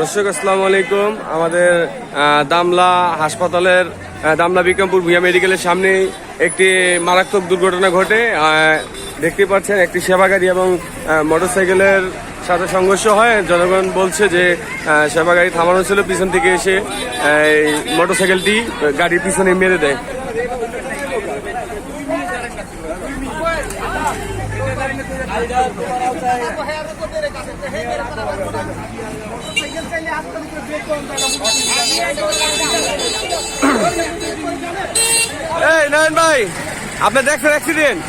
দর্শক, আসসালামু আলাইকুম। আমাদের দামলা হাসপাতালের দামলা বিক্রমপুর ভুয়া মেডিকেলের সামনে একটি মারাত্মক দুর্ঘটনা ঘটে। দেখতে পাচ্ছেন, একটি সেবা গাড়ি এবং মোটরসাইকেলের সাথে সংঘর্ষ হয়। জনগণ বলছে যে সেবা গাড়ি থামানো ছিল, পিছন থেকে এসে এই মোটরসাইকেলটি গাড়ির পিছনে মেরে দেয়। এই নয়ন ভাই আপনি দেখছেন অ্যাক্সিডেন্ট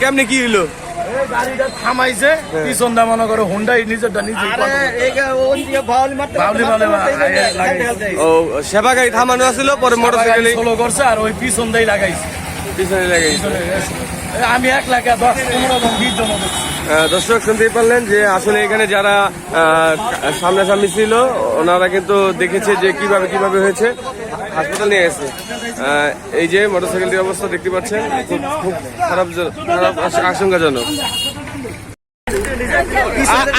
কেমনি কি হইল? এই গাড়িটা থামাইছে পিছন দা মনে করো হুন্ডাই নিজেরটা নিজে বাউলি মানে লাগাইছে। ও সেবা গাড়ি থামানো আছিল পরে মোটরসাইকেল সোলো করছে আর ওই পিছন দিয়ে লাগাইছে। পিছনে আমি এক লাখ দশ পনেরো জন বিশ জন দর্শক শুনতেই পারলেন যে আসলে এখানে যারা সামনাসামনি ছিল, ওনারা কিন্তু দেখেছে যে কীভাবে কীভাবে হয়েছে। হাসপাতাল নিয়ে গেছে। এই যে মোটরসাইকেলটির অবস্থা দেখতে পাচ্ছেন, খুব খারাপ খারাপ আশঙ্কাজনক।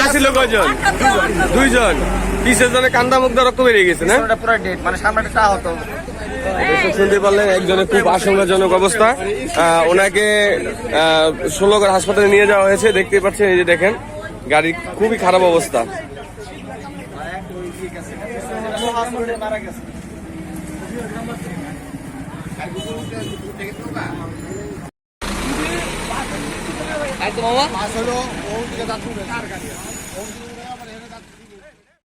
আসিল কয়জন? দুইজন। পিছের জনে কান্দা মুগ্ধ রক্ত বেরিয়ে গেছে না? পুরো ডেট মানে সামনে একটা হতো শুনতে পারলেন একজনের খুব আশঙ্কাজনক অবস্থা। ওনাকে ষোলগড় হাসপাতালে নিয়ে যাওয়া হয়েছে। দেখতে পাচ্ছেন এই যে দেখেন গাড়ির খুবই খারাপ অবস্থা। একদম মামা।